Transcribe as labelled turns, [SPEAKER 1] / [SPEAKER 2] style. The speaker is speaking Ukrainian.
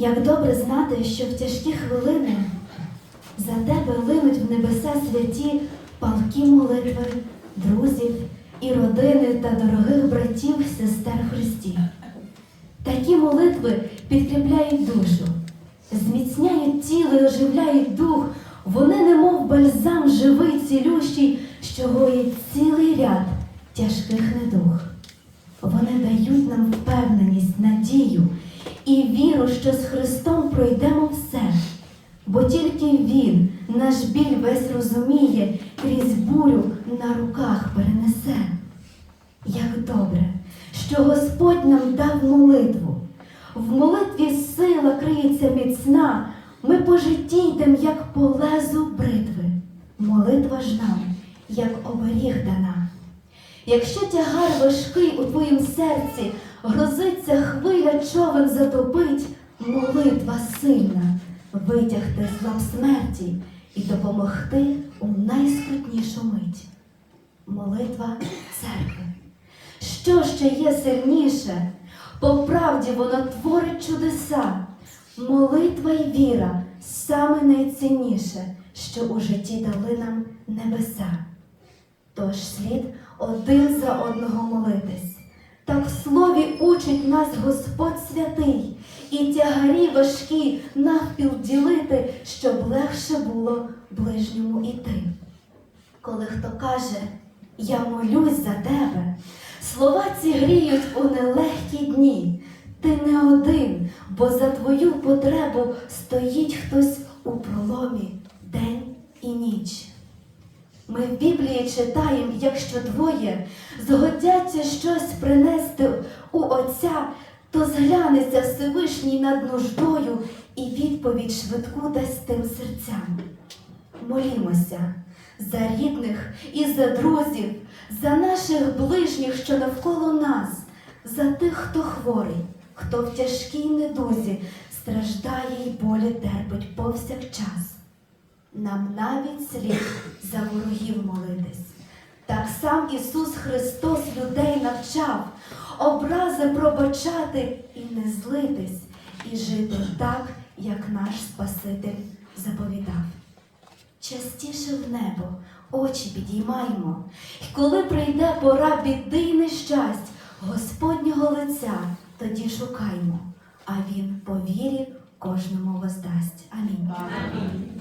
[SPEAKER 1] Як добре знати, що в тяжкі хвилини за тебе линуть в небеса святі палкі молитви, друзів і родини та дорогих братів, сестер Христі. Такі молитви підкріпляють душу, зміцняють тіло і оживляють дух, вони немов бальзам живий, цілющий, що гоїть цілий ряд тяжких недуг. Вони дають нам впевненість, надію і віру, що з Христом пройдемо все, бо тільки Він наш біль весь розуміє, крізь бурю на руках перенесе. Як добре, що Господь нам дав молитву. В молитві сила криється міцна, ми по житті йдем, як по лезу бритви. Молитва ж нам, як оберіг дана. Якщо тягар важкий у твоїм серці, грозиться хвиля затопить, молитва сильна, витягти з лап смерті і допомогти у найскрутнішу мить. Молитва церкви. Що ще є сильніше? По правді вона творить чудеса. Молитва й віра саме найцінніше, що у житті дали нам небеса. Тож слід один за одного молитись. Так в слові учить нас Господь святий, і тягарі важкі навпіл ділити, щоб легше було ближньому іти. Коли хто каже, я молюсь за тебе, слова ці гріють у нелегкі дні. Ти не один, бо за твою потребу стоїть хтось у проломі день і ніч. Ми в Біблії читаємо, якщо двоє згодяться щось принести у Отця, то зглянеться Всевишній над нуждою і відповідь швидку дасть тим серцям. Молімося за рідних і за друзів, за наших ближніх, що навколо нас, за тих, хто хворий, хто в тяжкій недузі страждає й болі терпить повсякчас. Нам навіть слід за ворогів молитись. Так сам Ісус Христос людей навчав образи пробачати і не злитись, і жити так, як наш Спаситель заповідав. Частіше в небо очі підіймаймо, і коли прийде пора біди й нещасть, Господнього лиця тоді шукаймо, а Він по вірі кожному воздасть. Амінь.
[SPEAKER 2] Амінь.